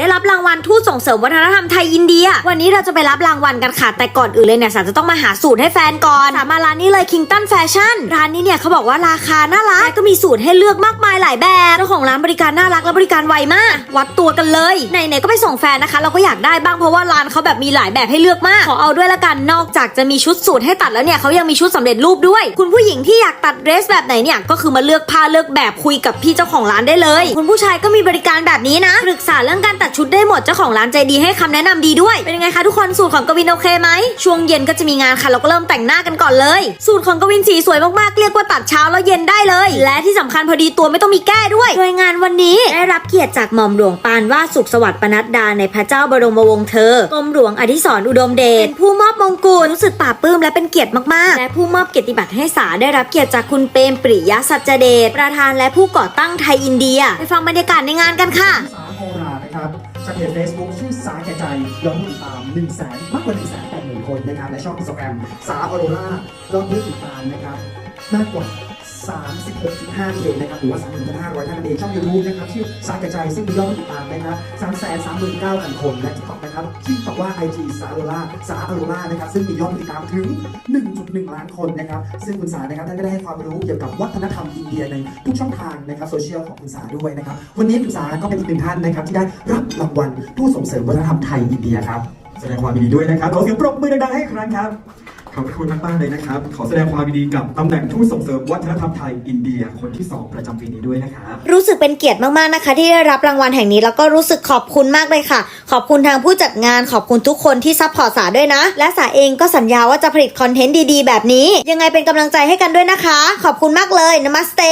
ได้รับรางวัลทูต ส่งเสริมวัฒนธรรมไทยอินเดีย วันนี้เราจะไปรับรางวัลกันค่ะ แต่ก่อนอื่นเลยเนี่ยสาจะต้องมาหาสูตรให้แฟนก่อนสามาร้านนี้เลยคิงตันแฟชั่นร้านนี้เนี่ยเขาบอกว่าราคาน่ารักก็มีสูตรให้เลือกมากมายหลายแบบเจ้าของร้านบริการน่ารักและบริการไวมาก วัดตัวกันเลยไหนๆก็ไปส่งแฟนนะคะ เราก็อยากได้บ้างเพราะว่าร้านเขาแบบมีหลายแบบให้เลือกมากขอเอาด้วยละกันนอกจากจะมีชุดสูตรให้ตัดแล้วเนี่ยเขายังมีชุดสำเร็จรูปด้วย คุณผู้หญิงที่อยากตัดเดรสแบบไหนเนี่ยก็คือมาเลือกผ้าเลือกแบบคุยกับพี่เจ้าของร้านได้เลย คุณผู้ชายก็มีบริการแบบนี้นะปรึกษาเรื่องการตัดชุดได้หมดเจ้าของร้านใจดีให้คำแนะนำดีด้วย เป็นยังไงคะทุกคนสูตรของกวินโอเคไหมช่วงเย็นก็จะมีงานค่ะ เราก็เริ่มแต่งหน้ากันก่อนเลย สูตรของกวินสีสวยมากๆเรียกว่าตัดเช้าแล้วเย็นได้เลย และที่สำคัญพอดีตัวไม่ต้องมีแก้ด้วยโดยงานวันนี้ได้รับเกียรติจากหม่อมหลวงปานว่าสุขสวัสดิ์ปนัดดาในพระเจ้าบรมวงศ์เธอกรมหลวงอธิศรอุดมเดชเป็นผู้มอบมงกุฎรู้สึกปลาบปลื้มและเป็นเกียรติมากๆ และผู้มอบเกียรติบัตรให้สาได้รับเกียรติจากคุณเปรมปริยสัจเดชประธานและผู้ก่อตั้งไทยอินเดีย ไปฟังบรรยากาศในงานกันค่ะสาโครานะครับ จากเพจ Facebook ชื่อสาแก่ใจยอดผู้ติดตาม1นึ่งแสนมากกว่า1นึ่งแสนแปดหมื่นคนนะครับและช่องอินสตาแกรมสาวอโรล่ายอดผู้ติดตามนะครับมากกว่า 36.5มิลลินะครับหรือว่า 3,500ท่านเองช่อง YouTube นะครับชื่อสายก่ใจซึ่งมียอดผู้ติดตามนะครับ3 3 3 9 0 0 0 คนและ TikTok นะครับที่บอกว่า IG สาออโรล่าสาออโรล่านะครับซึ่งมียอดติดตามถึง 1.1 ล้านคนนะครับซึ่งคุณสานะครับท่านก็ได้ให้ความรู้เกี่ยวกับวัฒนธรรมอินเดียในทุกช่องทางนะครับโซเชียลของคุณสาด้วยนะครับวันนี้คุณสาก็เป็นอีกหนึ่งท่านนะครับที่ได้รับรางวัลผู้ส่งเสริมวัฒนธรรมไทยอินเดียครับแสดงความยินดีด้วยนะครับขอเสียงปรบมือดังๆให้อีกครั้งครับ อบคุณมากๆเลยนะครับ ขอแสดงความยินดีกับตำแหน่งทูตส่งเสริมวัฒนธรรมไทยอินเดียคนที่ 2 ประจำปีนี้ด้วยนะครับ รู้สึกเป็นเกียรติมากๆนะคะ ที่ได้รับรางวัลแห่งนี้แล้วก็รู้สึกขอบคุณมากเลยค่ะ ขอบคุณทางผู้จัดงานขอบคุณทุกคนที่ซัพพอร์ตสาด้วยนะ และสาเองก็สัญญาว่าจะผลิตคอนเทนต์ดีๆ แบบนี้ ยังไงเป็นกำลังใจให้กันด้วยนะคะ ขอบคุณมากเลยนมัสเต